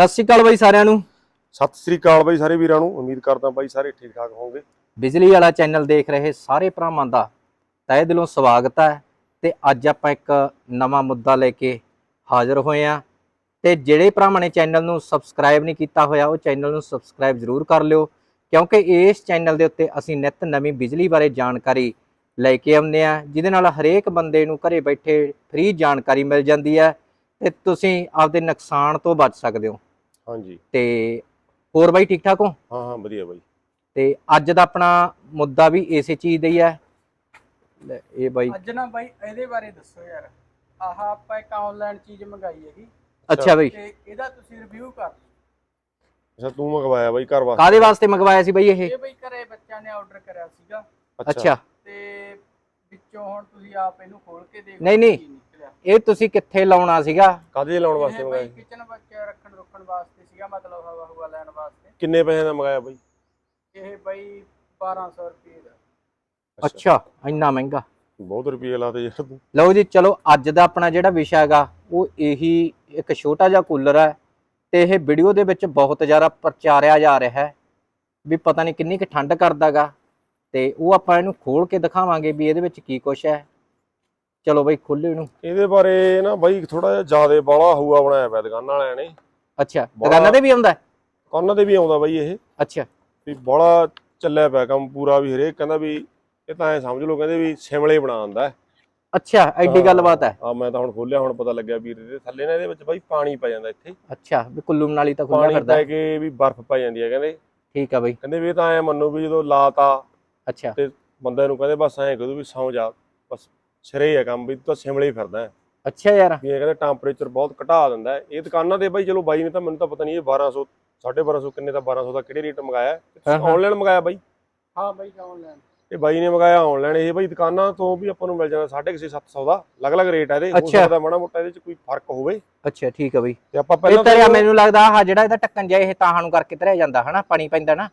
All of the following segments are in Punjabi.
ਸਤਿ ਸ਼੍ਰੀ ਅਕਾਲ ਬਾਈ ਸਾਰਿਆਂ ਨੂੰ। ਸਤਿ ਸ੍ਰੀ ਅਕਾਲ ਬਾਈ ਸਾਰੇ ਵੀਰਾਂ ਨੂੰ। ਉਮੀਦ ਕਰਦਾ ਬਾਈ ਸਾਰੇ ਠੀਕ ਠਾਕ ਹੋਵੋਗੇ। ਬਿਜਲੀ ਵਾਲਾ ਚੈਨਲ ਦੇਖ ਰਹੇ ਸਾਰੇ ਭਰਾਵਾਂ ਦਾ ਤਹਿ ਦਿਲੋਂ ਸਵਾਗਤ ਹੈ ਤੇ ਅੱਜ ਆਪਾਂ ਇੱਕ ਨਵਾਂ ਮੁੱਦਾ ਲੈ ਕੇ ਹਾਜ਼ਰ ਹੋਏ ਆ ਤੇ ਜਿਹੜੇ ਭਰਾਵਾਂ ਨੇ ਚੈਨਲ ਨੂੰ ਸਬਸਕ੍ਰਾਈਬ ਨਹੀਂ ਕੀਤਾ ਹੋਇਆ ਉਹ ਚੈਨਲ ਨੂੰ ਸਬਸਕ੍ਰਾਈਬ ਜ਼ਰੂਰ ਕਰ ਲਿਓ ਕਿਉਂਕਿ ਇਸ ਚੈਨਲ ਦੇ ਉੱਤੇ ਅਸੀਂ ਨਿਤ ਨਵੀਂ ਬਿਜਲੀ ਬਾਰੇ ਜਾਣਕਾਰੀ ਲੈ ਕੇ ਆਉਂਦੇ ਆ ਜਿਹਦੇ ਨਾਲ ਹਰੇਕ ਬੰਦੇ ਨੂੰ ਘਰੇ ਬੈਠੇ ਫ੍ਰੀ ਜਾਣਕਾਰੀ ਮਿਲ ਜਾਂਦੀ ਹੈ ਤੇ ਤੁਸੀਂ ਆਪਦੇ ਨੁਕਸਾਨ ਤੋਂ ਬਚ ਸਕਦੇ ਹੋ। ਹਾਂਜੀ। ਤੇ ਹੋਰ ਬਾਈ ਠੀਕ ਠਾਕ ਹੋ? ਹਾਂ ਹਾਂ ਵਧੀਆ ਬਾਈ। ਤੇ ਅੱਜ ਦਾ ਆਪਣਾ ਮੁੱਦਾ ਵੀ ਇਸੇ ਚੀਜ਼ ਦਾ ਹੀ ਹੈ। ਲੈ, ਇਹ ਬਾਈ। ਅੱਜ ਨਾ ਬਾਈ ਇਹਦੇ ਬਾਰੇ ਦੱਸੋ ਯਾਰ। ਆਹ ਆਪਾਂ ਇੱਕ ਆਨਲਾਈਨ ਚੀਜ਼ ਮੰਗਾਈ ਹੈਗੀ। ਅੱਛਾ ਬਾਈ। ਤੇ ਇਹਦਾ ਤੁਸੀਂ ਰਿਵਿਊ ਕਰ ਅੱਛਾ ਤੂੰ ਮੰਗਵਾਇਆ ਬਾਈ ਘਰ ਵਾਸਤੇ? ਕਾਦੇ ਵਾਸਤੇ ਮੰਗਵਾਇਆ ਸੀ ਬਾਈ ਇਹ? ਇਹ ਬਈ ਘਰੇ ਬੱਚਿਆਂ ਨੇ ਆਰਡਰ ਕਰਿਆ ਸੀਗਾ। ਅੱਛਾ। ਤੇ ਵਿੱਚੋਂ ਹੁਣ ਤੁਸੀਂ ਆਪ ਇਹਨੂੰ ਖੋਲ ਕੇ ਦੇਖੋ ਨਹੀਂ, ਨਹੀਂ। ਕੀ। ਇਹ ਤੁਸੀਂ ਕਿੱਥੇ ਲਾਉਣਾ ਸੀਗਾ? ਕਾਦੇ ਲਾਉਣ ਵਾਸਤੇ ਮੰਗਾਇਆ? ਬਈ ਕਿਚਨ ਵਿੱਚ ਰੱਖਣ ਰੁਕਣ ਵਾਸਤੇ ਸੀਗਾ ਮਤਲਬ ਹਵਾ ਹਵਾ ਲੈਣ ਵਾਸਤੇ। ਕਿੰਨੇ ਪੈਸੇ ਦਾ ਮੰਗਾਇਆ ਬਾਈ? ਇਹ ਬਈ 1200 ਰੁਪਏ ਦਾ। ਅੱਛਾ ਇੰਨਾ ਮਹਿੰਗਾ? ਬਹੁਤ ਰੁਪਏ ਲਾਤੇ ਯਾਰ ਤੂੰ। ਲਓ ਜੀ ਚਲੋ ਅੱਜ ਦਾ ਆਪਣਾ ਜਿਹੜਾ ਵਿਸ਼ਾ ਹੈਗਾ ਉਹ ਇਹੀ ਇੱਕ ਛੋਟਾ ਜਿਹਾ ਕੂਲਰ ਹੈ ਤੇ ਇਹ ਵੀਡੀਓ ਦੇ ਵਿੱਚ ਬਹੁਤ ਜ਼ਿਆਦਾ ਪ੍ਰਚਾਰਿਆ ਜਾ ਰਿਹਾ ਹੈ ਵੀ ਪਤਾ ਨਹੀਂ ਕਿੰਨੀ ਕੁ ਠੰਡ ਕਰਦਾਗਾ ਤੇ ਉਹ ਆਪਾਂ ਇਹਨੂੰ ਖੋਲ ਕੇ ਦਿਖਾਵਾਂਗੇ ਵੀ ਇਹਦੇ ਵਿੱਚ ਕੀ ਕੁਛ ਹੈ। ਚਲੋ ਬਾਈ ਖੋਲ੍ਹੋ ਇਹਨੂੰ। ਇਹਦੇ ਬਾਰੇ ਨਾ ਬਾਈ ਥੋੜਾ ਜਿਹਾ ਜ਼ਿਆਦਾ ਬਾਲਾ ਹੂਆ ਬਣਾਇਆ ਪਿਆ ਦੁਕਾਨਾਂ ਵਾਲਿਆਂ ਨੇ। ਅੱਛਾ ਦੁਕਾਨਾਂ ਤੇ ਵੀ ਆਉਂਦਾ? ਹੈ? ਕੰਨਾਂ ਤੇ ਵੀ ਆਉਂਦਾ ਬਾਈ ਇਹ। ਅੱਛਾ। ਵੀ ਬਾਲਾ ਚੱਲਿਆ ਪਿਆ ਕੰਮ ਪੂਰਾ ਵੀ ਹਰੇਕ ਕਹਿੰਦਾ ਵੀ ਇਹ ਤਾਂ ਐ ਸਮਝ ਲਓ ਕਹਿੰਦੇ ਵੀ ਸਿਮਲੇ ਬਣਾਉਂਦਾ ਅੱਛਾ ਐਡੀ ਗੱਲਬਾਤ ਹੈ। ਆ ਮੈਂ ਤਾਂ ਹੁਣ ਖੋਲਿਆ ਹੁਣ ਪਤਾ ਲੱਗਿਆ ਵੀਰ ਦੇ ਥੱਲੇ ਨਾ ਇਹਦੇ ਵਿੱਚ ਬਾਈ ਪਾਣੀ ਪੈ ਜਾਂਦਾ ਇੱਥੇ। ਅੱਛਾ ਵੀ ਕੁੱਲੂ ਮਨਾਲੀ ਤਾਂ ਪਾਣੀ ਫਿਰਦਾ ਪੈ ਹੈ। ਕੇ ਵੀ ਬਰਫ਼ ਪੈ ਜਾਂਦੀ ਹੈ ਕਹਿੰਦੇ। ਠੀਕ ਆ ਬਈ। ਕਹਿੰਦੇ ਵੀ ਇਹ ਤਾਂ ਐ ਮੰਨੋ ਵੀ ਜਦੋਂ ਲਾਤਾ ਅੱਛਾ। ਬੰਦੇ ਨੂੰ ਕਹਿੰਦੇ ਬਸ ਐਂ ਕਹਦੂ ਵੀ ਸੌਂ ਜਾ ਬਸ ਸਿਰੇ ਆ ਕੰਮ ਵੀ ਤੂੰ ਤਾਂ ਸਿਮਲੇ ਹੀ ਫਿਰਦਾ ਹੈ। ਅੱਛਾ ਯਾਰ। ਵੀ ਇਹ ਕਹਿੰਦੇ ਟੈਂਪਰੇਚਰ ਬਹੁਤ ਘਟਾ ਦਿੰਦਾ ਹੈ। ਇਹ ਦੁਕਾਨਾਂ ਤੇ ਬਾਈ ਚਲੋ ਬਾਈ ਨੇ ਤਾਂ ਮੈਨੂੰ ਤਾਂ ਪਤਾ ਨਹੀਂ ਇਹ 1200 1250 ਕਿੰਨੇ ਦਾ 1200 ਦਾ ਕਿਹੜੇ ਰੇਟ ਮੰਗਾਇਆ ਹਾਂ, ਹਾਂ। ਆਨਲਾਈਨ ਮੰਗਾਇਆ ਬਾਈ? ਹਾਂ ਬਈ ਆਨਲਾਈਨ ਇਹ ਬਾਈ ਨੇ ਮੰਗਾਇਆ ਆਨਲਾਈਨ ਇਹ ਬਾਈ ਦੁਕਾਨਾਂ ਤੋਂ ਵੀ ਆਪਾਂ ਨੂੰ ਮਿਲ ਜਾਂਦਾ 650 700 ਦਾ ਅਲੱਗ-ਅਲੱਗ ਰੇਟ ਹੈ ਇਹਦੇ। ਹੋ ਅੱਛਾ। ਸਕਦਾ ਮਾੜਾ ਮੋਟਾ ਇਹਦੇ ਚ ਕੋਈ ਫ਼ਰਕ ਹੋਵੇ। ਅੱਛਾ ਠੀਕ ਆ ਬਈ। ਤੇ ਆਪਾਂ ਇਹ ਪਹਿਲਾਂ ਤਰਿਆ ਤਾਂ- ਮੈਨੂੰ ਲੱਗਦਾ ਆਹ ਜਿਹੜਾ ਇਹਦਾ ਟੱਕਣ ਜਿਹਾ ਇਹ ਤਾਹਾਂ ਨੂੰ ਕਰਕੇ ਧਰਿਆ ਜਾਂਦਾ ਹਨਾ? ਪਾਣੀ ਪੈਂਦਾ ਨਾ।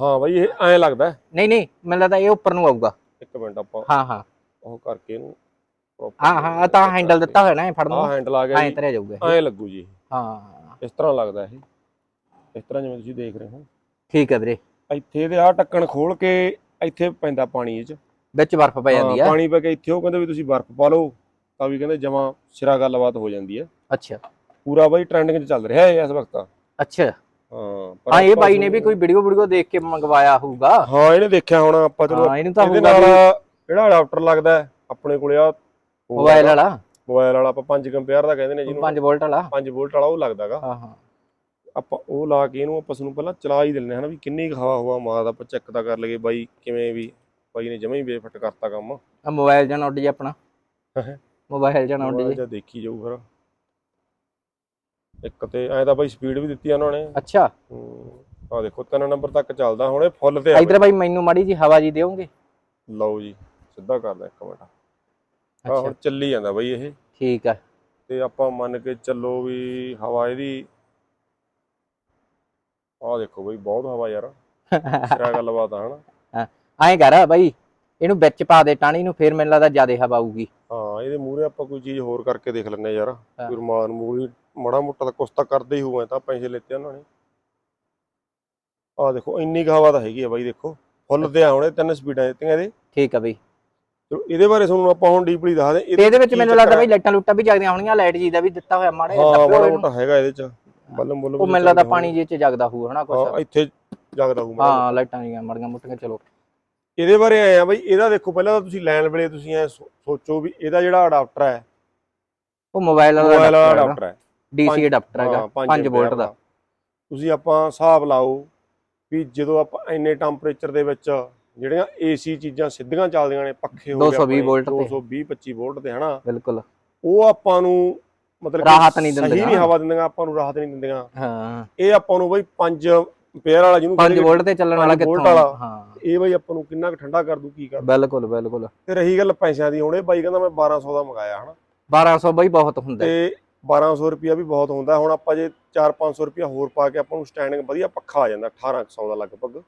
ਹਾਂ ਬਾਈ ਇਹ ਐਂ ਲੱਗਦਾ ਹੈ। ਨਹੀਂ ਨਹੀਂ ਮੈਨੂੰ ਲੱਗਦਾ ਇਹ ਉੱਪਰ ਨੂੰ ਆਊਗਾ। ਇੱਕ ਮਿੰਟ ਆਪਾਂ ਹਾਂ ਹਾਂ। ਉਹ ਕਰਕੇ ਇਹਨੂੰ ਹਾਂ ਹਾਂ ਤਾਂ ਹੈਂਡਲ ਦਿੱਤਾ ਹੋਇਆ ਨਾ ਇਹ ਫੜਨ ਆ ਨੂੰ ਹੈਂਡਲ ਆ ਗਿਆ ਐਂ ਜੀ। ਧਰਿਆ ਜਾਊਗਾ। ਐਂ ਲੱਗੂ ਜੀ। ਹਾਂ। ਇਸ ਤਰ੍ਹਾਂ ਲੱਗਦਾ ਇਹ। ਇਸ ਤਰ੍ਹਾਂ ਜਿਵੇਂ ਤੁਸੀਂ ਦੇਖ ਰਹੇ ਹੋ। ਠੀਕ ਹੈ ਵੀਰੇ। ਇੱਥੇ ਇਹਦੇ ਆ ਢੱਕਣ ਖੋਲ ਕੇ ਇੱਥੇ ਪੈਂਦਾ ਪਾਣੀ ਇਹ ਚ। ਵਿੱਚ ਬਰਫ਼ ਪੈ ਜਾਂਦੀ ਹਾਂ, ਆ। ਪਾਣੀ ਪੈ ਕੇ ਇੱਥੇ ਉਹ ਕਹਿੰਦੇ ਵੀ ਤੁਸੀਂ ਬਰਫ਼ ਪਾ ਲਓ ਤਾਂ ਵੀ ਕਹਿੰਦੇ ਜਮਾ ਸਿਰਾ ਗੱਲਬਾਤ ਹੋ ਜਾਂਦੀ ਹੈ ਅੱਛਾ। ਪੂਰਾ ਬਾਈ ਟ੍ਰੈਂਡਿੰਗ 'ਚ ਚੱਲ ਰਿਹਾ ਹੈ ਇਸ ਵਕਤ ਅੱਛਾ। ਹਾਂ ਹਾਂ ਇਹ ਬਾਈ ਨੇ ਵੀ ਕੋਈ ਵੀਡੀਓ ਵੀਡੀਓ ਦੇਖ ਕੇ ਮੰਗਵਾਇਆ ਹੋਊਗਾ। ਹਾਂ ਇਹਨੇ ਦੇਖਿਆ ਹੋਣਾ ਆਪਾਂ ਚਲੋ ਹਾਂ ਇਹਨੂੰ ਤਾਂ ਇਹਦੇ ਹੋਊਗਾ ਨਾਲ ਜਿਹੜਾ ਅਡਾਪਟਰ ਲੱਗਦਾ ਹੈ, ਆਪਣੇ ਕੋਲੇ ਆ ਮੋਬਾਈਲ ਵਾਲਾ? ਮੋਬਾਈਲ ਵਾਲਾ ਆਪਾਂ 5 ਕੰਪੇਅਰ ਦਾ ਕਹਿੰਦੇ ਨੇ ਜਿਹਨੂੰ। 5 ਵੋਲਟ ਵਾਲਾ? 5 ਵੋਲਟ ਵਾਲਾ ਉਹ ਲੱਗਦਾਗਾ ਹਾਂ ਹਾਂ। ਆਪਾਂ ਉਹ ਲਾ ਕੇ ਇਹਨੂੰ ਆਪਾਂ ਨੂੰ ਪਹਿਲਾਂ ਚਲਾ ਹੀ ਦਿੰਦੇ ਹਾਂ ਨਾ ਵੀ ਕਿੰਨੀ ਕੁ ਹਵਾ ਹਵਾ ਮਾਰਦਾ ਆਪਾਂ ਚੈੱਕ ਤਾਂ ਕਰ ਲਈਏ ਬਾਈ ਕਿਵੇਂ ਵੀ ਬਾਈ ਨੇ ਜਮਾ ਹੀ ਬੇਫਟ ਕਰਤਾ ਕੰਮ। ਆ ਮੋਬਾਈਲ ਜਾਂ ਉੱਡ ਜੇ ਆਪਣਾ? ਹਾਂ। ਮੋਬਾਈਲ ਜਾਂ ਉੱਡ ਜੇ ਜਾਂ ਦੇਖੀ ਜਾਊ ਫਿਰ। ਇੱਕ ਤੇ ਐ ਤਾਂ ਬਾਈ ਸਪੀਡ ਵੀ ਦਿੱਤੀ ਆ ਉਹਨਾਂ ਨੇ। ਅੱਛਾ। ਆ ਦੇਖੋ ਤਿੰਨ ਨੰਬਰ ਤੱਕ ਚੱਲਦਾ ਹੁਣ ਇਹ ਫੁੱਲ ਤੇ ਆ। ਇਧਰ ਬਾਈ ਮੈਨੂੰ ਮਾੜੀ ਜੀ ਹਵਾ ਜੀ ਦਿਓਗੇ। ਲਓ ਜੀ। ਸਿੱਧਾ ਕਰਦਾ ਇੱਕ ਮਿੰਟ। ਆ ਅੱਛਾ। ਹੁਣ ਚੱਲੀ ਜਾਂਦਾ ਬਾਈ ਇਹ। ਠੀਕ ਆ। ਤੇ ਆਪਾਂ ਮੰਨ ਕੇ ਚੱਲੋ ਵੀ ਹਵਾ ਇਹਦੀ ਆ ਦੇਖੋ ਬਾਈ ਬਹੁਤ ਹਵਾ ਯਾਰ। ਸਿਰਾ ਗੱਲਬਾਤ ਆ ਹਨਾ? ਐਂ ਕਰ ਬਾਈ ਇਹਨੂੰ ਵਿੱਚ ਪਾ ਦੇ ਟਾਣੀ ਨੂੰ ਫੇਰ ਮੈਨੂੰ ਲੱਗਦਾ ਜ਼ਿਆਦਾ ਹਵਾ ਆਊਗੀ। ਹਾਂ ਇਹਦੇ ਮੂਹਰੇ ਆਪਾਂ ਕੋਈ ਚੀਜ਼ ਹੋਰ ਕਰਕੇ ਦੇਖ ਲੈਂਦੇ ਯਾਰ। ਕੋਈ ਰਮਾਨ ਮੂਲੀ ਮਾੜਾ ਮੋਟਾ ਤਾਂ ਕੁਛ ਤਾਂ ਕਰਦੇ ਹੀ ਹੋਏ ਤਾਂ ਪੈਸੇ ਲੈਤੇ ਉਹਨਾਂ ਨੇ। ਆ ਦੇਖੋ ਇੰਨੀ ਕੁ ਹਵਾ ਤਾਂ ਹੈਗੀ ਆ ਬਾਈ ਦੇਖੋ। ਫੁੱਲ ਤੇ ਆ ਹੁਣੇ ਤਿੰਨ ਸਪੀਡਾਂ ਦਿੱਤੀਆਂ ਇਹਦੇ। ਠੀਕ ਆ ਬਈ। ਚਲੋ ਇਹਦੇ ਬਾਰੇ ਤੁਹਾਨੂੰ ਆਪਾਂ ਹੁਣ ਡੀਪਲੀ ਦੱਸਦੇ ਤੇ ਇਹਦੇ ਵਿੱਚ ਮੈਨੂੰ ਲੱਗਦਾ? ਬਈ ਲਾਈਟਾਂ ਲੁੱਟਾਂ ਵੀ ਜਗਦੀਆਂ ਹੋਣਗੀਆਂ ਲਾਈਟ ਜੀ ਦਾ ਵੀ ਦਿੱਤਾ ਹੋਇਆ ਮਾੜਾ ਜਿਹਾ ਹਾਂ ਨੂੰ। ਮੋਟਾ ਹੈਗਾ ਇਹਦੇ ਚ। ਬੱਲਮ ਬੁੱਲਮ ਉਹ ਮੈਨੂੰ ਲੱਗਦਾ ਪਾਣੀ ਜੇ ਚ ਜਗਦਾ ਹੋਊ ਹਨਾ ਹਾਂ ਕੁਛ ਇੱਥੇ ਜਗਦਾ ਹੂ ਹਾਂ ਲਾਈਟਾਂ ਜੀਆਂ ਮੜੀਆਂ ਮੁੱਟੀਆਂ ਚਲੋ। ਇਹਦੇ ਬਾਰੇ ਆਏ ਆ ਬਈ ਇਹਦਾ ਦੇਖੋ ਪਹਿਲਾਂ ਤਾਂ ਤੁਸੀਂ ਲੈਣ ਵੇਲੇ ਤੁਸੀਂ ਐ ਸੋਚੋ ਵੀ ਇਹਦਾ ਜਿਹੜਾ ਅਡਾਪਟਰ ਹੈ। ਉਹ ਮੋਬਾਈਲ ਵਾਲਾ ਅਡਾਪਟਰ ਹੈ। ਡੀਸੀ ਅਡਾਪਟਰ ਹੈਗਾ ਹਾਂ, ਪੰਜ 5 ਵੋਲਟ ਦਾ। ਤੁਸੀਂ ਆਪਾਂ ਹਿਸਾਬ ਲਾਓ ਵੀ ਜਦੋਂ ਆਪਾਂ ਇੰਨੇ ਟੈਂਪਰੇਚਰ ਦੇ ਵਿੱਚ ਜਿਹੜੀਆਂ ਏਸੀ ਚੀਜ਼ਾਂ ਸਿੱਧੀਆਂ ਚੱਲਦੀਆਂ ਨੇ ਪੱਖੇ ਹੋ ਗਏ 220 ਆਪਣੇ, ਵੋਲਟ ਤੇ। 220 25 ਵੋਲਟ ਤੇ ਹਨਾ? ਬਿਲਕੁਲ। ਉਹ ਆਪਾਂ ਨੂੰ ਮਤਲਬ ਰਾਹਤ ਨਹੀਂ ਸਹੀ ਦਿੰਦੀਆਂ। ਨਹੀਂ ਹਵਾ ਦਿੰਦੀਆਂ ਆਪਾਂ ਨੂੰ ਰਾਹਤ ਨਹੀਂ ਦਿੰਦੀਆਂ। ਹਾਂ। ਇਹ ਆਪਾਂ ਨੂੰ ਬਈ 5 ਐਂਪੀਅਰ ਵਾਲਾ ਜਿਹਨੂੰ 5 ਕਹਿੰਦੇ ਵੋਲਟ ਤੇ ਚੱਲਣ ਵਾਲਾ ਕਿੱਥੋਂ? ਵਾਲਾ। ਹਾਂ। ਇਹ ਬਈ ਆਪਾਂ ਨੂੰ ਕਿੰਨਾ ਕੁ ਠੰਡਾ ਕਰ ਦੂ ਕੀ ਕਰ ਬਿਲਕੁਲ ਬਿਲਕੁਲ। ਤੇ ਰਹੀ ਗੱਲ ਪੈਸਿਆਂ ਦੀ ਹੁਣ ਇਹ ਬਾਈ ਕਹਿੰਦਾ ਮੈਂ 1200 ਦਾ ਮੰਗਾਇਆ ਹਨਾ? 1200 ਬਈ ਬਹੁਤ ਹੁੰਦਾ। ਤੇ 1200 ਰੁਪਿਆ ਵੀ ਬਹੁਤ ਹੁੰਦਾ। ਹੁਣ ਆਪਾਂ ਜੇ 4-500 ਰੁਪਿਆ ਹੋਰ ਪਾ ਕੇ ਆਪਾਂ ਨੂੰ ਸਟੈਂਡਿੰਗ ਵਧੀਆ ਪੱਖਾ ਆ ਜਾਂਦਾ 1800 ਦਾ ਲਗਭਗ।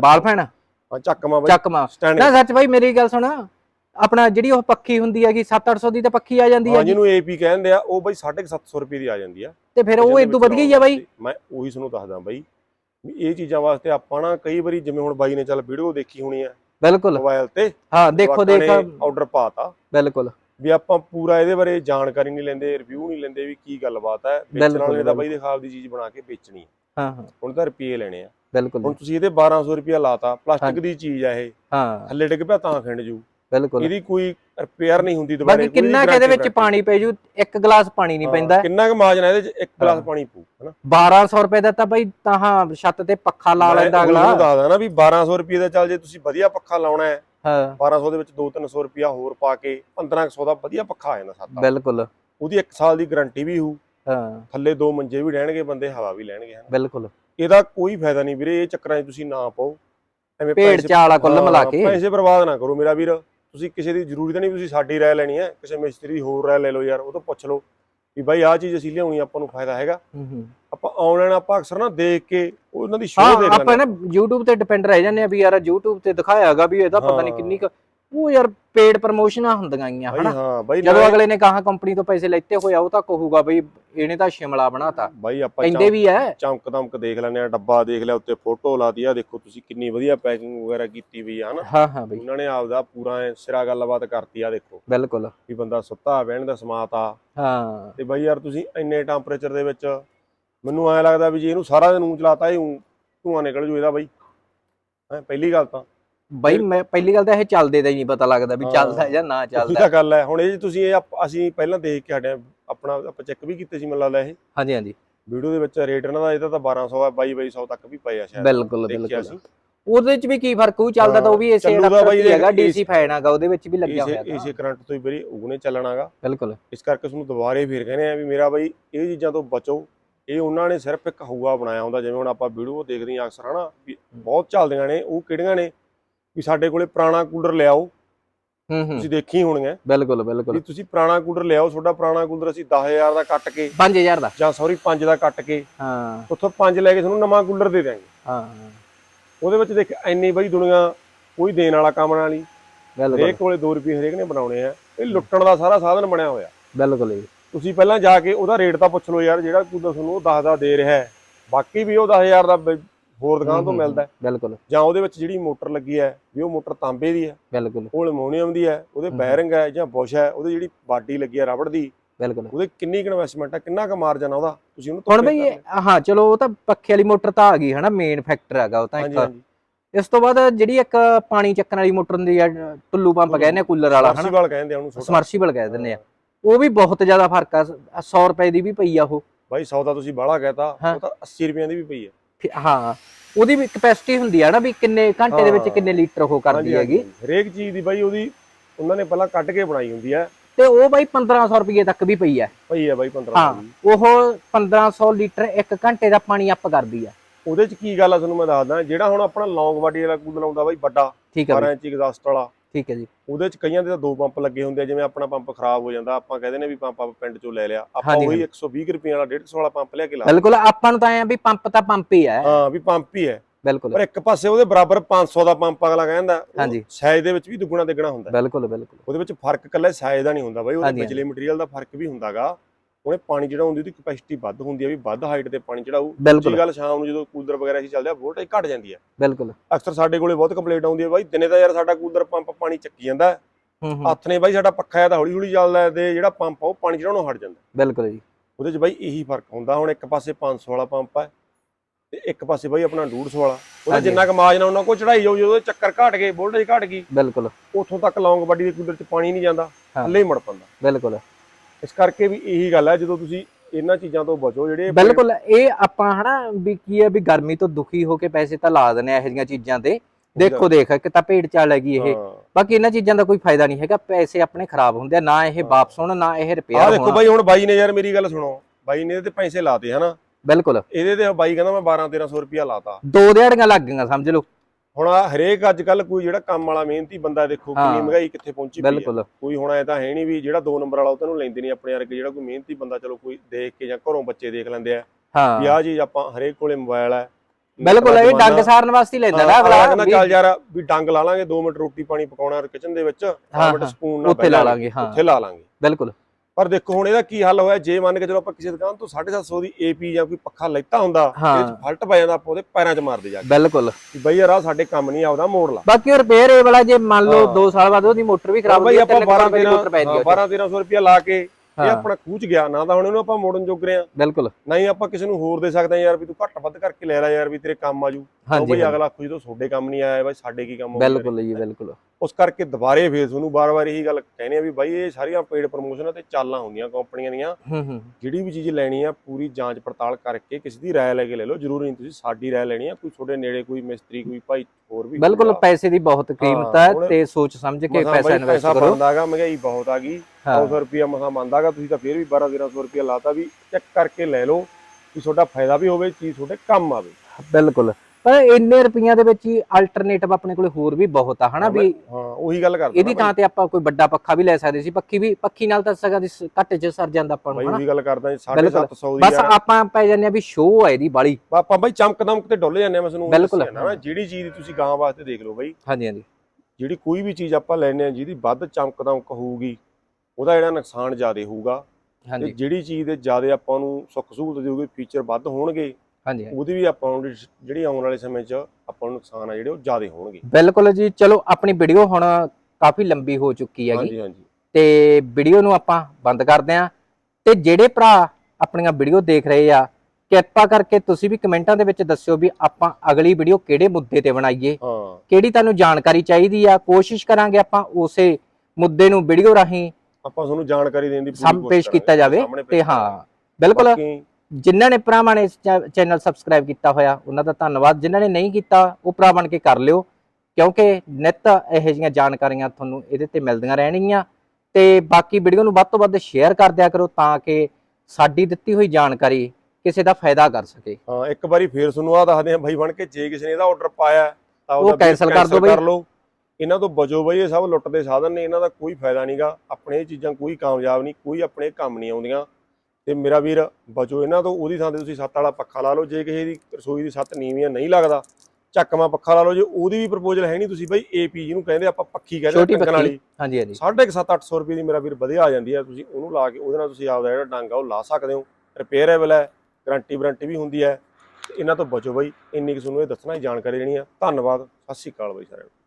ਬਾਲ ਫੈਨ ਹਾਂ ਚੱਕਮਾ ਬਈ। ਚੱਕਮਾ ਸਟੈਂਡਿੰਗ ਨਾ ਸੱਚ ਬਾਈ ਮੇਰੀ ਗੱਲ ਸੁਣ। ਆਪਣਾ ਜਿਹੜੀ ਉਹ ਪੱਖੀ ਹੁੰਦੀ ਹੈਗੀ 7-800 ਦੀ ਤਾਂ ਪੱਖੀ ਆ ਜਾਂਦੀ ਹਾਂ ਜਿਹਨੂੰ ਏਪੀ ਕਹਿੰਦੇ ਆ ਉਹ ਬਈ 750 ਰੁਪਏ ਦੀ ਆ ਜਾਂਦੀ ਆ। ਤੇ ਫਿਰ ਉਹ ਇਦੋਂ ਵਧੀਆ ਹੀ ਆ ਬਾਈ। ਮੈਂ ਉਹੀ ਤੁਹਾਨੂੰ ਦੱਸਦਾ ਬਾਈ ਇਹ ਚੀਜ਼ਾਂ ਵਾਸਤੇ ਆਪਾਂ ਨਾ ਕਈ ਵਾਰੀ ਜਿਵੇਂ ਹੁਣ ਬਾਈ ਨੇ ਚੱਲ ਵੀਡੀਓ ਦੇਖੀ ਹੋਣੀ ਆ ਬਿਲਕੁਲ। ਮੋਬਾਈਲ ਤੇ। ਹਾਂ ਦੇਖੋ ਦੇਖ। ਆਰਡਰ ਪਾਤਾ। ਬਿਲਕੁਲ। ਵੀ ਆਪਾਂ ਪੂਰਾ ਇਹਦੇ ਬਾਰੇ ਜਾਣਕਾਰੀ ਨਹੀਂ ਲੈਂਦੇ ਰਿਵਿਊ ਨਹੀਂ ਲੈਂਦੇ ਵੀ ਕੀ ਗੱਲਬਾਤ ਹੈ। ਵੇਚਣ ਵਾਲੇ ਦਾ। ਬਾਈ ਦੇ ਖਾਬ ਦੀ ਚੀਜ਼ ਬਣਾ ਕੇ ਵੇਚਣੀ ਹੈ ਹਾਂ ਹਾਂ। ਹੁਣ ਤਾਂ ਰੁਪਏ ਲੈਣੇ ਆ। ਬਿਲਕੁਲ ਹੁਣ ਤੁਸੀਂ ਇਹਦੇ 1200 ਰੁਪਏ ਲਾਤਾ ਪਲਾਸਟਿਕ। ਦੀ ਚੀਜ਼ ਆ ਇਹ। ਹਾਂ। ਥੱਲੇ ਡਿੱਗ ਪਿਆ ਤਾਂ ਖਿੰਡ ਜੂ। ਬਿਲਕੁਲ। ਇਹਦੀ ਕੋਈ ਰਿਪੇਅਰ ਨਹੀਂ ਹੁੰਦੀ ਦੁਬਾਰੇ ਬਾਕੀ ਕਿੰਨਾ ਕੁ ਇਹਦੇ ਵਿੱਚ ਪਾਣੀ ਪੈ ਜੂ? ਇੱਕ ਗਲਾਸ ਪਾਣੀ ਨਹੀਂ ਪੈਂਦਾ। ਕਿੰਨਾ ਕੁ ਮਾਜਨਾ ਇਹਦੇ ਚ? ਇੱਕ ਗਲਾਸ। ਪਾਣੀ ਪੂ ਹਨਾ? 1200 ਰੁਪਏ ਦਾ ਤਾਂ ਬਾਈ ਤਾਂ ਹਾਂ ਛੱਤ ਤੇ ਪੱਖਾ ਲਾ ਮੈਂ ਲੈਂਦਾ ਅਗਲਾ। ਤੁਹਾਨੂੰ ਦੱਸਦਾ ਨਾ ਵੀ 1200 ਰੁਪਏ ਦਾ ਚੱਲ ਜੇ ਤੁਸੀਂ ਵਧੀਆ ਪੱਖਾ ਲਾਉਣਾ ਹੈ ਹਾਂ। 1200 ਦੇ ਵਿੱਚ 2-300 ਰੁਪਿਆ ਹੋਰ ਪਾ ਕੇ 1500 ਦਾ ਵਧੀਆ ਪੱਖਾ ਆ ਜਾਂਦਾ ਸੱਤ। ਦਾ ਬਿਲਕੁਲ। ਉਹਦੀ 1 ਸਾਲ ਦੀ ਗਾਰੰਟੀ ਵੀ ਹੋਊ। ਹਾਂ। ਥੱਲੇ ਦੋ ਮੰਜੇ ਵੀ ਰਹਿਣਗੇ ਬੰਦੇ ਹਵਾ ਵੀ ਲੈਣਗੇ ਹਨਾ? ਬਿਲਕੁਲ। ਇਹਦਾ ਕੋਈ ਫਾਇਦਾ ਨਹੀਂ ਵੀਰੇ ਇਹ ਚੱਕਰਾਂ 'ਚ ਤੁਸੀਂ ਨਾ ਪਾਓ। ਐਵੇਂ ਭੇਡ ਚਾਲਾ ਕੁੱਲ ਹਾਂ, ਮਿਲਾ ਕੇ। ਪੈਸੇ ਬਰਬਾਦ ਨਾ ਕਰੋ ਮੇਰਾ ਵੀਰ। ਤੁਸੀਂ ਕਿਸੇ ਦੀ ਜ਼ਰੂਰੀ ਤਾਂ ਨਹੀਂ ਤੁਸੀਂ ਸਾਡੀ ਰਾਏ ਲੈਣੀ ਹੈ। ਕਿਸੇ ਮਿਸਤਰੀ ਦੀ ਹੋਰ ਰਾਏ ਲੈ ਲਓ ਯਾਰ ਉਹ ਤੋਂ ਪੁੱਛ ਲਓ ਵੀ ਬਾਈ ਆਹ ਚੀਜ਼ ਅਸੀਂ ਲਿਆਉਣੀ ਆਪਾਂ ਨੂੰ ਫਾਇਦਾ ਹੈਗਾ। ਆਪਾਂ ਆਨਲਾਈਨ ਆਪਾਂ ਅਕਸਰ ਨਾ ਦੇਖ ਕੇ ਉਹਨਾਂ ਦੀ ਸ਼ੋਅ ਦੇਖ ਆਪਾਂ ਨਾ YouTube ਤੇ ਡਿਪੈਂਡ ਰਹਿ ਜਾਂਦੇ ਆ ਵੀ ਯਾਰ YouTube ਤੇ ਦਿਖਾਇਆਗਾ ਵੀ ਇਹਦਾ ਪਤਾ ਨਹੀਂ। ਕਿੰਨੀ ਕੁ ਉਹ ਯਾਰ ਪੇਡ ਪ੍ਰਮੋਸ਼ਨਾਂ ਹੁੰਦੀਆਂ ਬਾਈ ਹਨਾ? ਹਾਂ ਬਾਈ ਜਦੋਂ ਅਗਲੇ ਨੇ ਕਹਾ ਕੰਪਨੀ ਤੋਂ ਪੈਸੇ ਲੈਤੇ ਹੋਇਆ ਉਹ ਤਾਂ ਕਹੂਗਾ ਬਈ ਇਹਨੇ ਤਾਂ ਸ਼ਿਮਲਾ ਬਣਾਤਾ। ਬਾਈ ਆਪਾਂ ਕਹਿੰਦੇ ਵੀ ਐ। ਚਮਕ ਦਮਕ ਦੇਖ ਲੈਂਦੇ ਆ ਡੱਬਾ ਦੇਖ ਲਿਆ ਉੱਤੇ ਫੋਟੋ ਲਾਤੀ ਆ ਦੇਖੋ ਤੁਸੀਂ ਕਿੰਨੀ ਵਧੀਆ ਪੈਕਿੰਗ ਵਗੈਰਾ ਕੀਤੀ ਵੀ ਆ ਹਨਾ? ਹਾਂ ਹਾਂ ਬਈ। ਉਹਨਾਂ ਨੇ ਆਪਦਾ ਪੂਰਾ ਸਿਰਾ ਗੱਲਬਾਤ ਕਰਤੀ ਆ ਦੇਖੋ। ਬਿਲਕੁਲ। ਵੀ ਬੰਦਾ ਸੁੱਤਾ ਬਹਿਣ ਦਾ ਸਮਾਤ ਆ। ਹਾਂ। ਤੇ ਬਾਈ ਯਾਰ ਤੁਸੀਂ ਇੰਨੇ ਟੈਂਪਰੇਚਰ ਦੇ ਵਿੱਚ ਮੈਨੂੰ ਐਂ ਲੱਗਦਾ ਵੀ ਜੇ ਇਹਨੂੰ ਸਾਰਾ ਦਿਨ ਊਂ ਚਲਾਤਾ ਇਹ ਧੂਆਂ ਨਿਕਲ ਜੂ ਇਹਦਾ ਬਾਈ। ਹੈ ਪਹਿਲੀ ਗੱਲ ਤਾਂ। ਬਈ ਮੈਂ ਪਹਿਲੀ ਗੱਲ ਤਾਂ ਇਹ ਚੱਲਦੇ ਦਾ ਹੀ ਨਹੀਂ ਪਤਾ ਲੱਗਦਾ ਵੀ ਹਾਂ। ਚੱਲਦਾ ਜਾਂ ਨਾ ਉਹੀ ਚੱਲਦਾ। ਤਾਂ ਗੱਲ ਹੈ। ਹੁਣ ਇਹ ਤੁਸੀਂ ਇਹ ਆਪ- ਅਸੀਂ ਪਹਿਲਾਂ ਦੇਖ ਕੇ ਹਟਿਆ ਆਪਣਾ ਆਪਾਂ ਚੈੱਕ ਵੀ ਕੀਤੇ ਸੀ ਮੈਨੂੰ ਲੱਗਦਾ ਇਹ। ਹਾਂਜੀ ਹਾਂਜੀ। ਵੀਡੀਓ ਦੇ ਵਿੱਚ ਰੇਟ ਇਹਨਾਂ ਦਾ ਇਹਦਾ ਤਾਂ 1200 ਆ 22 2200 ਤੱਕ ਵੀ ਪਏ ਆ ਸ਼ਾਇਦ। ਬਿਲਕੁਲ ਬਿਲਕੁਲ। ਉਹਦੇ ਵਿੱਚ ਵੀ ਕੀ ਫ਼ਰਕ ਉਹ ਚੱਲਦਾ ਤਾਂ ਉਹ ਵੀ ਇਸੇ ਚੱਲੂਗਾ ਅਡਾਪਟਰ ਹੀ ਹੈਗਾ ਇਹ- ਡੀਸੀ ਫੈਨ ਹੈਗਾ ਉਹਦੇ ਵਿੱਚ ਵੀ ਲੱਗਿਆ ਇਸੇ ਹੋਇਆ ਇਸੇ ਕਰੰਟ ਤੋਂ ਹੀ ਬਰੀ ਉਹਨੇ ਚੱਲਣਾਗਾ ਬਿਲਕੁਲ। ਇਸ ਕਰਕੇ ਤੁਹਾਨੂੰ ਦੁਬਾਰੇ ਫੇਰ ਕਹਿੰਦੇ ਆ ਵੀ ਮੇਰਾ ਬਾਈ ਇਹ ਚੀਜ਼ਾਂ ਤੋਂ ਬਚੋ। ਇਹ ਉਹਨਾਂ ਨੇ ਸਿਰਫ ਇੱਕ ਹਊਆ ਬਣਾਇਆ ਹੁੰਦਾ ਜਿਵੇਂ ਹੁਣ ਆਪਾਂ ਵੀਡੀਓ ਦੇਖਦੇ ਹਾਂ ਅਕਸਰ ਹਨਾ ਵੀ ਬਹੁਤ ਚੱਲਦੀਆਂ ਨੇ ਉਹ ਕਿਹੜੀਆਂ ਨੇ? ਵੀ ਸਾਡੇ ਕੋਲੇ ਪੁਰਾਣਾ ਕੂਲਰ ਲਿਆਓ। ਹੂੰ ਹੂੰ। ਤੁਸੀਂ ਦੇਖੀ ਹੋਣੀਆਂ। ਬਿਲਕੁਲ ਵੀ ਬਿਲਕੁਲ ਤੁਸੀਂ ਪੁਰਾਣਾ ਕੂਲਰ ਲਿਆਓ ਤੁਹਾਡਾ ਪੁਰਾਣਾ ਕੂਲਰ ਅਸੀਂ 10000 ਦਾ ਕੱਟ ਕੇ 5000 ਦਾ। ਜਾਂ ਸੌਰੀ 5 ਦਾ ਕੱਟ ਕੇ ਹਾਂ। ਉੱਥੋਂ 5 ਲੈ ਕੇ ਤੁਹਾਨੂੰ ਨਵਾਂ ਕੂਲਰ ਦੇ ਦਿਆਂਗੇ। ਹਾਂ। ਉਹਦੇ ਵਿੱਚ ਦੇਖ ਇੰਨੀ ਬਈ ਦੁਨੀਆ ਕੋਈ ਦੇਣ ਵਾਲਾ ਕੰਮ ਨਹੀਂ ਬਿਲਕੁਲ। ਹਰੇਕ ਕੋਲੇ 2 ਰੁਪਏ ਹਰੇਕ ਨੇ ਬਣਾਉਣੇ ਆ। ਇਹ ਲੁੱਟਣ ਦਾ ਸਾਰਾ ਸਾਧਨ ਬਣਿਆ ਹੋਇਆ। ਬਿਲਕੁਲ ਜੀ। ਤੁਸੀਂ ਪਹਿਲਾਂ ਜਾ ਕੇ ਉਹਦਾ ਰੇਟ ਤਾਂ ਪੁੱਛ ਲਓ ਯਾਰ ਜਿਹੜਾ ਕੂਲਰ ਤੁਹਾਨੂੰ ਉਹ 10 ਦਾ ਦੇ ਰਿਹਾ ਹੈ। ਬਾਕੀ ਵੀ ਉਹ 10000 ਦਾ ਬ- ਹੋਰ ਦੁਕਾਨ ਤੋਂ ਮਿਲਦਾ। ਬਿਲਕੁਲ। ਜਾਂ ਉਹਦੇ ਵਿੱਚ ਜਿਹੜੀ ਮੋਟਰ ਲੱਗੀ ਹੈ ਵੀ ਉਹ ਮੋਟਰ ਤਾਂਬੇ ਦੀ ਹੈ। ਬਿਲਕੁਲ। ਉਹ ਐਲੂਮੀਨੀਅਮ ਦੀ ਹੈ ਉਹਦੇ। ਬੈਰਿੰਗ ਹੈ ਜਾਂ ਬੁਸ਼ ਹੈ ਉਹਦੀ ਜਿਹੜੀ ਬਾਡੀ ਲੱਗੀ ਹੈ ਰਬੜ ਦੀ ਬਿਲਕੁਲ। ਉਹਦੇ ਕਿੰਨੀ ਇਨਵੈਸਟਮੈਂਟ ਹੈ ਕਿੰਨਾ ਕੁ ਮਾਰਜਨ ਆ ਉਹਦਾ? ਤੁਸੀਂ ਉਹਨੂੰ ਹੁਣ ਬਈ ਹਾਂ। ਚਲੋ ਉਹ ਤਾਂ ਪੱਖੇ ਵਾਲੀ ਮੋਟਰ ਤਾਂ ਆ ਗਈ ਹਨਾ ਮੇਨ ਫੈਕਟਰ ਹੈਗਾ ਉਹ ਤਾਂ ਇੱਕ। ਇਸ ਤੋਂ ਬਾਅਦ ਜਿਹੜੀ ਇੱਕ ਪਾਣੀ ਚੱਕਣ ਵਾਲੀ ਮੋਟਰ ਹੁੰਦੀ ਆ ਟੁੱਲੂ ਪੰਪ। ਕਹਿੰਦੇ ਆ ਕੂਲਰ ਵਾਲਾ ਹਨਾ। ਸਮਰਸੀਬਲ ਕਹਿੰਦੇ ਆ ਉਹਨੂੰ। ਸਮਰਸੀਬਲ ਕਹਿ ਦਿੰਦੇ ਆ। ਉਹ ਵੀ ਬਹੁਤ ਜ਼ਿਆਦਾ ਫ਼ਰਕ ਆ 100 ਰੁਪਏ ਦੀ ਵੀ ਪਈ ਆ ਉਹ। ਬਾਈ 100 ਦਾ ਤੁਸੀਂ ਬਾਹਲਾ ਕਹਿਤਾ। ਉਹ ਤਾਂ 80 ਰੁਪਈਆਂ ਦੀ ਵੀ ਪਈ ਹੈ ਫਿਰ- ਹਾਂ ਉਹਦੀ ਵੀ ਕਪੈਸਿਟੀ ਹੁੰਦੀ ਆ ਨਾ ਵੀ ਕਿੰਨੇ ਘੰਟੇ ਦੇ ਵਿੱਚ ਹਾਂ। ਕਿੰਨੇ ਲੀਟਰ ਉਹ ਕਰਦੀ ਹੈਗੀ। ਹਰੇਕ ਚੀਜ਼ ਦੀ ਬਾਈ ਉਹਦੀ ਉਹਨਾਂ ਨੇ ਪਹਿਲਾਂ ਕੱਢ ਕੇ ਬਣਾਈ ਹੁੰਦੀ ਹੈ ਤੇ ਉਹ ਬਾਈ 1500 ਰੁਪਏ ਤੱਕ ਵੀ ਪਈ ਆ। ਪਈ ਹੈ ਬਾਈ 15 ਹਾਂ ਦੀ। ਉਹ 1500 ਲੀਟਰ ਇੱਕ ਘੰਟੇ ਦਾ ਪਾਣੀ ਅਪ ਕਰਦੀ ਆ। ਉਹਦੇ ਚ ਕੀ ਗੱਲ ਆ ਤੁਹਾਨੂੰ ਮੈਂ ਦੱਸਦਾ ਜਿਹੜਾ ਹੁਣ ਆਪਣਾ ਲੌਂਗ ਬਾਡੀ ਵਾਲਾ ਕੂਲਰ ਆਉਂਦਾ ਬਾਈ ਵੱਡਾ ਠੀਕ ਹੈ 12 ਬਈ, ਇੰਚ ਐਗਜ਼ਾਸਟ ਵਾਲਾ ਠੀਕ ਹੈ ਜੀ। ਉਹਦੇ ਚ ਕਈਆਂ ਦੇ ਤਾਂ ਦੋ ਪੰਪ ਲੱਗੇ ਹੁੰਦੇ ਆ ਜਿਵੇਂ ਆਪਣਾ ਪੰਪ ਖਰਾਬ ਹੋ ਜਾਂਦਾ ਆਪਾਂ ਕਹਿੰਦੇ ਨੇ ਵੀ ਪੰਪ ਆਪਾਂ ਪਿੰਡ ਚੋਂ ਲੈ ਲਿਆ। ਆਪਾਂ ਉਹੀ 120 ਰੁਪਏ ਵਾਲਾ 150 ਵਾਲਾ ਪੰਪ ਲਿਆ ਕੇ ਲਾ ਬਿਲਕੁਲ ਆਪਾਂ ਨੂੰ ਤਾਂ ਐ ਵੀ ਪੰਪ ਤਾਂ ਪੰਪ ਹੀ ਹੈ। ਹਾਂ ਵੀ ਪੰਪ ਹੀ ਹੈ। ਬਿਲਕੁਲ। ਪਰ ਇੱਕ ਪਾਸੇ ਉਹਦੇ ਬਰਾਬਰ 500 ਦਾ ਪੰਪ ਅਗਲਾ ਕਹਿੰਦਾ ਹਾਂਜੀ। ਸਾਈਜ਼ ਦੇ ਵਿੱਚ ਵੀ ਦੁੱਗਣਾ ਤਿੱਗਣਾ ਹੁੰਦਾ। ਬਿਲਕੁਲ ਬਿਲਕੁਲ। ਉਹਦੇ ਵਿੱਚ ਫ਼ਰਕ ਇਕੱਲਾ ਸਾਈਜ਼ ਦਾ ਨਹੀਂ ਹੁੰਦਾ ਬਾਈ ਉਹਦੇ ਬਿਜਲੀ ਮਟੀਰੀਅਲ ਦਾ ਫ਼ਰਕ ਵੀ ਹੁੰਦਾਗਾ। ਉਹਨੇ ਪਾਣੀ ਜਿਹੜਾ ਹੁੰਦੀ ਉਹਦੀ ਕਪੈਸਿਟੀ ਵੱਧ ਹੁੰਦੀ ਹੈ ਵੀ ਵੱਧ ਹਾਈਟ ਤੇ ਪਾਣੀ ਚੜਾਊ ਜੀ ਗੱਲ ਸ਼ਾਮ ਨੂੰ ਜਦੋਂ ਕੂਲਰ ਵਗੈਰਾ ਅਸੀਂ ਚੱਲਦੇ ਆ ਵੋਲਟੇਜ ਘਟ ਜਾਂਦੀ ਹੈ ਬਿਲਕੁਲ। ਅਕਸਰ ਸਾਡੇ ਕੋਲੇ ਬਹੁਤ ਕੰਪਲੇਂਟ ਆਉਂਦੀ ਹੈ ਬਾਈ ਦਿਨੇ ਤਾਂ ਯਾਰ ਸਾਡਾ ਕੂਲਰ ਪੰਪ ਪਾਣੀ ਚੱਕੀ ਜਾਂਦਾ ਹੈ। ਹੂੰ ਹੂੰ। ਹੱਥ ਨੇ ਬਾਈ ਸਾਡਾ ਪੱਖਾ ਆ ਤਾਂ ਹੌਲੀ ਹੌਲੀ ਚੱਲਦਾ ਤੇ ਜਿਹੜਾ ਪੰਪ ਆ ਉਹ ਪਾਣੀ ਚੜਾਉਣੋਂ ਹਟ ਜਾਂਦਾ। ਬਿਲਕੁਲ ਜੀ। ਉਹਦੇ 'ਚ ਬਾਈ ਇਹੀ ਫ਼ਰਕ ਹੁੰਦਾ ਹੁਣ ਇੱਕ ਪਾਸੇ 500 ਵਾਲਾ ਪੰਪ ਹੈ ਤੇ ਇੱਕ ਪਾਸੇ ਬਾਈ ਆਪਣਾ 150 ਵਾਲਾ। ਉਹਦਾ। ਜਿੰਨਾ ਕੁ ਮਾਜਨਾ ਉਹਨਾਂ ਕੋ ਚੜਾਈ ਜਾਓ ਜਦੋਂ ਚੱਕਰ ਘਟ ਗਏ ਵੋਲਟੇਜ ਘਟ ਗਈ ਬਿਲਕੁਲ। ਉੱਥੋਂ ਤੱਕ ਲੌਂਗ ਬਾਡੀ ਦੇ ਕੂਲਰ 'ਚ ਪਾਣੀ ਨਹੀਂ ਜਾਂਦਾ। ਥੱਲੇ ਹੀ ਮੁੜ ਪੈਂਦਾ। ਬਿਲਕੁਲ। ਇਸ ਕਰਕੇ ਵੀ ਇਹੀ ਗੱਲ ਹੈ ਜਦੋਂ ਤੁਸੀਂ ਇਹਨਾਂ ਚੀਜ਼ਾਂ ਤੋਂ ਬਚੋ ਜਿਹੜੇ ਬਿਲਕੁਲ ਇਹ ਆਪਾਂ ਹਨਾ ਵੀ ਕੀ ਹੈ ਵੀ ਗਰਮੀ ਤੋਂ ਦੁਖੀ ਹੋ ਕੇ ਪੈਸੇ ਤਾਂ ਲਾ ਆ ਇਹੋ ਜਿਹੀਆਂ ਚੀਜ਼ਾਂ ਤੇ। ਦੇਖੋ ਦੇਖ ਇੱਕ ਤਾਂ ਭੇਡ ਚਾਲ ਹੈਗੀ ਇਹ। ਬਾਕੀ ਇਹਨਾਂ ਚੀਜ਼ਾਂ ਦਾ ਕੋਈ ਫਾਇਦਾ ਨਹੀਂ ਹੈਗਾ ਪੈਸੇ ਆਪਣੇ ਖਰਾਬ ਹੁੰਦੇ ਆ ਨਾ ਇਹ ਵਾਪਸ ਹੋਣ ਨਾ ਇਹ ਰਿਪੇਅਰ ਦੇਖੋ ਹੋਣ। ਬਾਈ ਹੁਣ ਬਾਈ ਨੇ ਯਾਰ ਮੇਰੀ ਗੱਲ ਸੁਣੋ ਬਾਈ ਨੇ ਤੇ ਪੈਸੇ ਲਾਤੇ ਹਨਾ। ਬਿਲਕੁਲ। ਇਹਦੇ ਤੇ ਬਾਈ ਕਹਿੰਦਾ ਮੈਂ 12 1300 ਰੁਪਿਆ ਲਾਤਾ। ਦੋ ਦਿਹਾੜੀਆਂ ਲੱਗ ਗਈਆਂ ਸਮਝ ਲਓ। ਹੁਣ ਆਹ ਹਰੇਕ ਅੱਜ ਕੱਲ ਕੋਈ ਜਿਹੜਾ ਕੰਮ ਵਾਲਾ ਮਿਹਨਤੀ ਬੰਦਾ ਦੇਖੋ ਕਿੰਨੀ। ਮਹਿੰਗਾਈ ਕਿੱਥੇ ਪਹੁੰਚੀ ਪਈ ਹੈ। ਕੋਈ ਹੁਣ ਐ ਤਾਂ ਹੈ ਨਹੀਂ ਵੀ ਜਿਹੜਾ 2 ਨੰਬਰ ਵਾਲਾ ਉਹ ਤੈਨੂੰ ਲੈਂਦੇ ਨਹੀਂ ਆਪਣੇ ਵਰਗੇ ਜਿਹੜਾ ਕੋਈ ਮਿਹਨਤੀ ਬੰਦਾ ਚਲੋ ਕੋਈ ਦੇਖ ਕੇ ਜਾਂ ਘਰੋਂ ਬੱਚੇ ਦੇਖ ਲੈਂਦੇ ਆ ਵੀ ਆਹ ਚੀਜ਼ ਆਪਾਂ ਹਰੇਕ ਕੋਲੇ ਮੋਬਾਈਲ ਹੈ। ਬਿਲਕੁਲ ਇਹ ਡੰਗ ਸਾਰਨ ਵਾਸਤੇ ਲੈਂਦਾ ਨਾ ਅਗਲਾ ਕਹਿੰਦਾ ਚੱਲ ਯਾਰ ਵੀ ਡੰਗ ਲਾ ਲਾਂਗੇ 2 ਮਿੰਟ ਰੋਟੀ ਪਾਣੀ ਪਕਾਉਣਾ ਕਿਚਨ ਦੇ ਵਿੱਚ 5 ਹਾਂ, ਮਿੰਟ ਹਾਂ। ਸਪੂਨ ਨਾਲ ਉੱਥੇ ਲਾ ਲਾਂਗੇ ਹਾਂ। ਉੱਥੇ ਲਾ ਲਾਂਗੇ। ਬਿਲਕੁਲ। ਪਰ ਦੇਖੋ ਹੁਣ ਇਹਦਾ ਕੀ ਹੱਲ ਹੋਇਆ ਜੇ ਮੰਨ ਕੇ ਚਲੋ ਆਪਾਂ ਕਿਸੇ ਦੁਕਾਨ ਤੋਂ 750 ਦੀ ਏਪੀ ਜਾਂ ਕੋਈ ਪੱਖਾ ਲੈਤਾ ਹੁੰਦਾ ਹਾਂ। 'ਚ ਫਲਟ ਪੈ ਜਾਂਦਾ ਆਪਾਂ ਉਹਦੇ ਪੈਰਾਂ 'ਚ ਮਾਰਦੇ ਜਾ ਕੇ ਬਿਲਕੁਲ ਕਿ ਬਈ ਯਾਰ ਆਹ ਸਾਡੇ ਕੰਮ ਨਹੀਂ ਆਉਦਾ ਮੋੜ ਲਾ ਬਾਕੀ ਰਿਪੇਅਰ ਇਹ ਵਾਲਾ ਜੇ ਮੰਨ ਲਓ ਹਾਂ। 2 ਸਾਲ ਬਾਅਦ ਉਹਦੀ ਮੋਟਰ ਵੀ ਖਰਾਬ ਹੋ ਬਈ ਗਈ ਆਪਾਂ ਤਿੰਨ ਕੁ 12 ਰੁਪਏ ਦੀ ਮੋਟਰ ਪੈ 13 ਗਈ 12 1300 ਰੁਪਇਆ ਲਾ ਕੇ ਇਹ ਹਾਂ। ਆਪਣਾ ਖੂਚ ਗਿਆ ਨਾ ਤਾਂ ਹੁਣ ਇਹਨੂੰ ਆਪਾਂ ਮੋੜਨ ਜੋਗਰੇ ਆ ਬਿਲਕੁਲ ਨਹੀਂ ਆਪਾਂ ਕਿਸੇ ਨੂੰ ਹੋਰ ਦੇ ਸਕਦੇ ਆ ਯਾਰ ਵੀ ਤੂੰ ਘੱਟ ਵੱਧ ਕਰਕੇ ਲੈ ਲੈ ਯਾਰ ਵੀ ਤੇਰੇ ਕੰਮ ਆਜੂ ਉਹ ਹਾਂਜੀ ਬਈ। ਅਗਲਾ ਖੁਦ ਤੋਂ ਤੁਹਾਡੇ ਕੰਮ ਨਹੀਂ ਆਇਆ ਬਈ ਸਾਡੇ ਕੀ ਕੰਮ ਆਊਗਾ। ਬਿਲਕੁਲ ਜੀ ਬਿਲਕੁਲ ਉਸ ਕਰਕੇ ਦੁਬਾਰੇ ਫੇਰ ਤੁਹਾਨੂੰ ਬਾਰ-ਬਾਰ ਇਹੀ ਗੱਲ ਕਹਿੰਦੇ ਆ ਵੀ ਬਾਈ ਇਹ ਸਾਰੀਆਂ ਪੇਡ ਪ੍ਰਮੋਸ਼ਨਾਂ ਤੇ ਚਾਲਾਂ ਹੁੰਦੀਆਂ ਕੰਪਨੀਆਂ ਦੀਆਂ। ਜਿਹੜੀ ਵੀ ਚੀਜ਼ ਲੈਣੀ ਆ ਪੂਰੀ ਜਾਂਚ ਪੜਤਾਲ ਕਰਕੇ ਕਿਸੇ ਦੀ ਰਾਏ ਲੈ ਕੇ ਲੈ ਲਓ। ਜ਼ਰੂਰੀ ਨਹੀਂ ਤੁਸੀਂ ਸਾਡੀ ਰਾਏ ਲੈਣੀ ਆ ਕੋਈ ਤੁਹਾਡੇ ਨੇੜੇ ਕੋਈ ਮਿਸਤਰੀ ਕੋਈ ਭਾਈ ਹੋਰ ਵੀ ਬਿਲਕੁਲ। ਪੈਸੇ ਦੀ ਬਹੁਤ ਕੀਮਤ ਹਾਂ, ਤੇ ਸੋਚ ਸਮਝ ਕੇ ਪੈਸਾ ਇਨਵੈਸਟ ਪੈਸਾ ਕਰੋ। ਬਣਦਾਗਾ ਮਹਿੰਗਾਈ ਬਹੁਤ ਆ ਗਈ। ਹਾਂ। 100 ਰੁਪਿਆ ਮਸਾਂ ਮੰਦਾਗਾ ਤੁਸੀਂ ਤਾਂ ਫੇਰ ਵੀ 12 1300 ਰੁਪਿਆ ਲਾਤਾ ਵੀ ਚੈੱਕ ਕਰਕੇ ਲੈ ਲਓ ਕਿ ਤੁਹਾਡਾ ਫਾਇਦਾ ਵੀ ਹੋਵੇ ਚੀਜ਼ ਤੁਹਾਡੇ ਕੰਮ ਆਵੇ। ਬਿਲਕੁਲ। ਪਰ ਇੰਨੇ ਰੁਪਈਆਂ ਦੇ ਵਿੱਚ ਹੀ ਅਲਟਰਨੇਟਿਵ ਆਪਣੇ ਕੋਲੇ ਹੋਰ ਵੀ ਬਹੁਤ ਆ ਹਨਾ ਵੀ ਹਾਂ ਉਹੀ ਗੱਲ ਕਰਦਾ ਇਹਦੀ ਥਾਂ ਤੇ ਆਪਾਂ ਕੋਈ ਵੱਡਾ ਪੱਖਾ ਵੀ ਲੈ ਸਕਦੇ ਸੀ ਪੱਖੀ ਵੀ ਪੱਖੀ ਨਾਲ ਤਾਂ ਸਗਾ ਦੀ ਘੱਟ ਚ ਸਰ ਜਾਂਦਾ ਆਪਾਂ ਨੂੰ ਹਨਾ? ਉਹੀ ਗੱਲ ਕਰਦਾ ਜੀ ਬਿਲਕੁਲ। 750 ਦੀ ਬਸ ਆਪਾਂ ਪੈ ਜਾਂਦੇ ਆ ਵੀ ਸ਼ੋਅ ਹੈ ਇਹਦੀ ਬਾਲੀ। ਆਪਾਂ ਬਾਈ ਚਮਕ ਦਮਕ ਤੇ ਡੁੱਲ ਜਾਂਦੇ ਆ ਮੈਂ ਤੁਹਾਨੂੰ ਬਿਲਕੁਲ। ਦੱਸਿਆ ਨਾ ਜਿਹੜੀ ਚੀਜ਼ ਦੀ ਤੁਸੀਂ ਗਾਂ ਵਾਸਤੇ ਦੇਖ ਲਓ ਬਾਈ। ਹਾਂਜੀ ਹਾਂਜੀ। ਜਿਹੜੀ ਕੋਈ ਵੀ ਚੀਜ਼ ਆਪਾਂ ਲੈਨੇ ਆ ਜਿਹਦੀ ਵੱਧ ਚਮਕ ਦਮਕ ਹੋਊਗੀ ਉਹਦਾ ਜਿਹੜਾ ਨੁਕਸਾਨ ਜ਼ਿਆਦਾ ਹੋਊਗਾ। ਹਾਂਜੀ। ਜਿਹੜੀ ਚੀਜ਼ ਦੇ ਜ਼ਿਆਦਾ ਆਪਾਂ ਨੂੰ ਸੁੱਖ ਸਹੂਲਤ ਦੇਊਗੀ ਫੀਚਰ ਵੱਧ ਹੋਣਗੇ ਹਾਂਜੀ। ਉਹਦੀ ਵੀ ਆਪਾਂ ਨੂੰ ਜਿਹੜੀ ਆਉਣ ਵਾਲੇ ਸਮੇਂ 'ਚ ਆਪਾਂ ਨੂੰ ਨੁਕਸਾਨ ਆ ਜਿਹੜੇ ਉਹ ਜ਼ਿਆਦਾ ਹੋਣਗੇ। ਬਿਲਕੁਲ ਜੀ ਚਲੋ ਆਪਣੀ ਵੀਡੀਓ ਹੁਣ ਕਾਫੀ ਲੰਬੀ ਹੋ ਚੁੱਕੀ ਹੈਗੀ। ਹਾਂਜੀ ਹਾਂਜੀ। ਤੇ ਵੀਡੀਓ ਨੂੰ ਆਪਾਂ ਬੰਦ ਕਰਦੇ ਆਂ ਤੇ ਜਿਹੜੇ ਭਰਾ ਆਪਣੀਆਂ ਵੀਡੀਓ ਦੇਖ ਰਹੇ ਆ ਕਿਰਪਾ ਕਰਕੇ ਤੁਸੀਂ ਵੀ ਕਮੈਂਟਾਂ ਦੇ ਵਿੱਚ ਦੱਸਿਓ ਵੀ ਆਪਾਂ ਅਗਲੀ ਵੀਡੀਓ ਕਿਹੜੇ ਮੁੱਦੇ ਤੇ ਬਣਾਈਏ। ਕਿਹੜੀ ਤੁਹਾਨੂੰ ਜਾਣਕਾਰੀ ਚਾਹੀਦੀ ਆ ਕੋਸ਼ਿਸ਼ ਕਰਾਂਗੇ ਆਪਾਂ ਉਸੇ ਮੁੱਦੇ ਨੂੰ ਵੀਡੀਓ ਰਾਹੀਂ ਆਪਾਂ ਤੁਹਾਨੂੰ ਜਾਣਕਾਰੀ ਦੇਣ ਦੀ ਪੂਰੀ ਕੋਸ਼ਿਸ਼ ਪੇਸ਼ ਕੀਤਾ ਜਾਵੇ ਤੇ ਹਾਂ। ਬਿਲਕੁਲ। ਜਿਨ੍ਹਾਂ ਨੇ ਭਰਾਵਾਂ ਨੇ ਇਸ ਚੈਨਲ ਸਬਸਕ੍ਰਾਈਬ ਕੀਤਾ ਹੋਇਆ ਉਹਨਾਂ ਦਾ ਧੰਨਵਾਦ। ਜਿਨ੍ਹਾਂ ਨੇ ਨਹੀਂ ਕੀਤਾ ਉਹ ਭਰਾ ਬਣ ਕੇ ਕਰ ਲਿਓ ਕਿਉਂਕਿ ਨਿਤ ਇਹੋ ਜਿਹੀਆਂ ਜਾਣਕਾਰੀਆਂ ਤੁਹਾਨੂੰ ਇਹਦੇ ਤੇ ਮਿਲਦੀਆਂ ਰਹਿਣਗੀਆਂ। ਤੇ ਬਾਕੀ ਵੀਡੀਓ ਨੂੰ ਵੱਧ ਤੋਂ ਵੱਧ ਸ਼ੇਅਰ ਕਰ ਦਿਆ ਕਰੋ ਤਾਂ ਕਿ ਸਾਡੀ ਦਿੱਤੀ ਹੋਈ ਜਾਣਕਾਰੀ ਕਿਸੇ ਦਾ ਫਾਇਦਾ ਕਰ ਸਕੇ। ਹਾਂ ਇੱਕ ਵਾਰੀ ਫੇਰ ਤੁਹਾਨੂੰ ਆ ਦੱਸਦੇ ਆ ਬਾਈ ਬਣ ਕੇ ਜੇ ਕਿਸੇ ਨੇ ਇਹਦਾ ਆਰਡਰ ਪਾਇਆ ਤਾਂ ਉਹ cancel ਕਰ ਦਿਓ ਬਈ। ਇਹਨਾਂ ਤੋਂ ਬਚੋ ਬਈ ਇਹ ਸਭ ਲੁੱਟ ਦੇ ਸਾਧਨ ਨੇ ਇਹਨਾਂ ਦਾ ਕੋਈ ਫਾਇਦਾ ਨਹੀਂਗਾ ਆਪਣੇ ਇਹ ਚੀਜ਼ਾਂ ਕੋਈ ਕਾਮਯਾਬ ਨਹੀਂ ਕੋਈ ਆਪਣੇ ਕੰਮ ਨਹੀਂ ਆਉਂਦੀਆਂ। ਤੇ ਮੇਰਾ ਵੀਰ ਬਚੋ ਇਹਨਾਂ ਤੋਂ ਉਹਦੀ ਥਾਂ ਤੇ ਤੁਸੀਂ ਸੱਤ ਵਾਲਾ ਪੱਖਾ ਲਾ ਲਓ ਜੇ ਕਿਸੇ ਦੀ ਰਸੋਈ ਦੀ ਸੱਤ ਨੀਵੀਆਂ ਨਹੀਂ ਲੱਗਦਾ ਚੱਕਵਾਂ ਪੱਖਾ ਲਾ ਲਓ ਜੇ ਉਹਦੀ ਵੀ ਪ੍ਰਪੋਜ਼ਲ ਹੈ ਨਹੀਂ ਤੁਸੀਂ ਬਈ ਏਪੀ ਜਿਹਨੂੰ ਕਹਿੰਦੇ ਆਪਾਂ ਪੱਖੀ ਕਹਿੰਦੇ ਟੰਗਣ। ਵਾਲੀ। ਹਾਂਜੀ ਹਾਂਜੀ। ਸਾਢੇ ਕੁ ਸੱਤ 800 ਰੁਪਏ ਦੀ ਮੇਰਾ ਵੀਰ ਵਧੀਆ ਆ ਜਾਂਦੀ ਹੈ ਤੁਸੀਂ ਉਹਨੂੰ ਲਾ ਕੇ ਉਹਦੇ ਨਾਲ ਤੁਸੀਂ ਆਪਦਾ ਜਿਹੜਾ ਡੰਗ ਆ ਉਹ ਲਾ ਸਕਦੇ ਹੋ। ਰਿਪੇਅਰੇਬਲ ਹੈ ਗਾਰੰਟੀ ਵਾਰੰਟੀ ਵੀ ਹੁੰਦੀ ਹੈ। ਇਹਨਾਂ ਤੋਂ ਬਚੋ ਬਈ ਇੰਨੀ ਕਿ ਤੁਹਾਨੂੰ ਇਹ ਦੱਸਣਾ ਹੀ ਜਾਣਕਾਰੀ ਦੇਣੀ ਆ। ਧੰਨਵਾਦ ਸਤਿ ਸ਼੍ਰੀ ਅਕਾਲ ਬਈ ਸਾਰਿਆਂ ਨੂੰ।